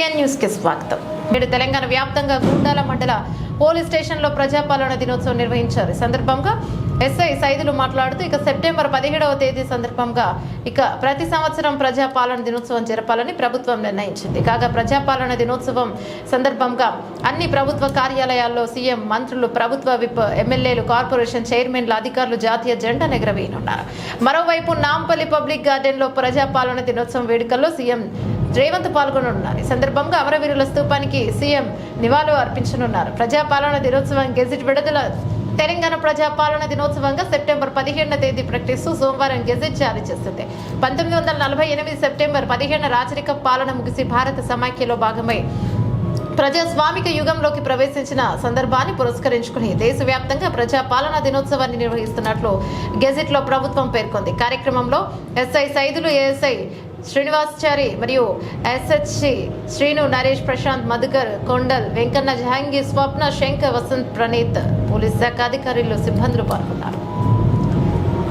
News ന്യൂസ്ക്ക് സ്വാഗതം నేడు తెలంగాణ వ్యాప్తంగా గుండాల మండల పోలీస్ స్టేషన్లో ప్రజాపాలన దినోత్సవం నిర్వహించారు. ఈ సందర్భంగా ఎస్ఐ సైదులు మాట్లాడుతూ ఇక సెప్టెంబర్ పదిహేడవ తేదీ సందర్భంగా ఇక ప్రతి సంవత్సరం ప్రజాపాలన దినోత్సవం జరపాలని ప్రభుత్వం నిర్ణయించింది. కాగా ప్రజాపాలన దినోత్సవం సందర్భంగా అన్ని ప్రభుత్వ కార్యాలయాల్లో సీఎం మంత్రులు ప్రభుత్వ విప్ ఎమ్మెల్యేలు కార్పొరేషన్ చైర్మన్ల అధికారులు జాతీయ జెండా ఎగరవేయనున్నారు మరోవైపు నాంపల్లి పబ్లిక్ గార్డెన్లో ప్రజాపాలన దినోత్సవం వేడుకల్లో సీఎం రేవంత్ పాల్గొనున్నారు ఈ సందర్భంగా అమరవీరుల స్తూపానికి సీఎం నివాళులు అర్పించనున్నారు. ప్రజాపాలన దినోత్సవం గెజిట్ విడుదల. తెలంగాణ ప్రజాపాలన దినోత్సవంగా సెప్టెంబర్ పదిహేడున తేదీ ప్రకటిస్తూ సోమవారం గెజెట్ జారీ చేస్తుంది పంతొమ్మిది వందల నలభై ఎనిమిది సెప్టెంబర్ పదిహేడున రాచరిక పాలన ముగిసి భారత సమాఖ్యలో భాగమై ప్రజాస్వామిక యుగంలోకి ప్రవేశించిన సందర్భాన్ని పురస్కరించుకుని దేశవ్యాప్తంగా ప్రజా పాలనా దినోత్సవాన్ని నిర్వహిస్తున్నట్లు గెజెట్లో ప్రభుత్వం పేర్కొంది. కార్యక్రమంలో ఎస్ఐ సైదులు ఏఎస్ఐ శ్రీనివాసచారి మరియు ఎస్హెచ్సి శ్రీను నరేష్ ప్రశాంత్ మధుకర్ కొండల్ వెంకన్న జహాంగీర్ స్వప్న శంకర్ వసంత్ ప్రణీత్ పోలీస్ శాఖ అధికారులు సిబ్బందులు పాల్గొన్నారు.